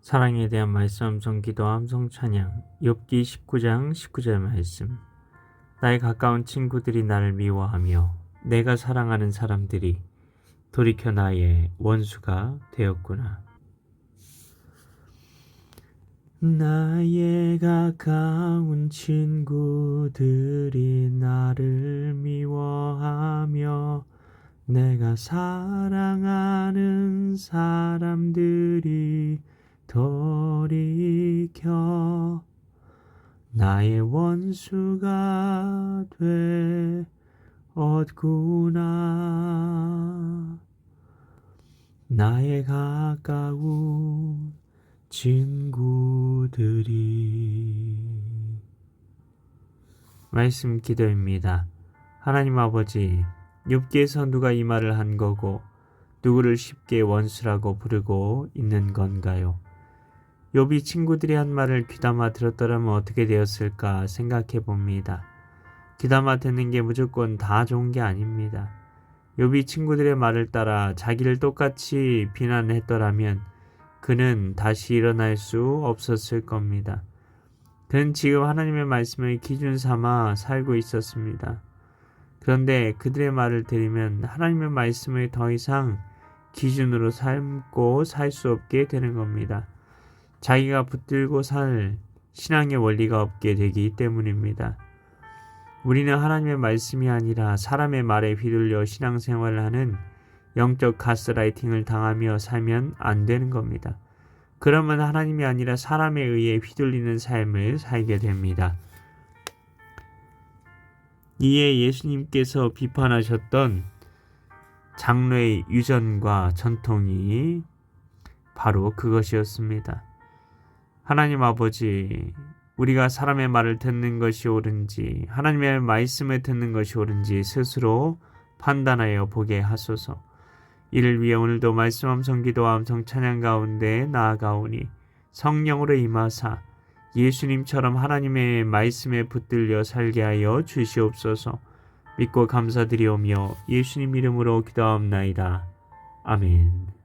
사랑에 대한 말씀 암송 기도 암송 찬양. 욥기 19장 19절 말씀. 나의 가까운 친구들이 나를 미워하며 내가 사랑하는 사람들이 돌이켜 나의 원수가 되었구나. 나의 가까운 친구들이 나를 미워하며 내가 사랑하는 사람들이 돌이켜 나의 원수가 되었구나 나의 가까운 친구들이 말씀 기도입니다. 하나님 아버지 욥기에서 누가 이 말을 한 거고 누구를 쉽게 원수라고 부르고 있는 건가요? 욥이 친구들이 한 말을 귀담아 들었더라면 어떻게 되었을까 생각해 봅니다. 귀담아 듣는 게 무조건 다 좋은 게 아닙니다. 욥이 친구들의 말을 따라 자기를 똑같이 비난했더라면 그는 다시 일어날 수 없었을 겁니다. 그는 지금 하나님의 말씀을 기준 삼아 살고 있었습니다. 그런데 그들의 말을 들으면 하나님의 말씀을 더 이상 기준으로 삼고 살 수 없게 되는 겁니다. 자기가 붙들고 살 신앙의 원리가 없게 되기 때문입니다. 우리는 하나님의 말씀이 아니라 사람의 말에 휘둘려 신앙생활을 하는 영적 가스라이팅을 당하며 살면 안 되는 겁니다. 그러면 하나님이 아니라 사람에 의해 휘둘리는 삶을 살게 됩니다. 이에 예수님께서 비판하셨던 장로의 유전과 전통이 바로 그것이었습니다. 하나님 아버지, 우리가 사람의 말을 듣는 것이 옳은지, 하나님의 말씀을 듣는 것이 옳은지 스스로 판단하여 보게 하소서. 이를 위해 오늘도 말씀 함성 기도와 함성 찬양 가운데 나아가오니 성령으로 임하사 예수님처럼 하나님의 말씀에 붙들려 살게 하여 주시옵소서. 믿고 감사드리오며 예수님 이름으로 기도하옵나이다. 아멘.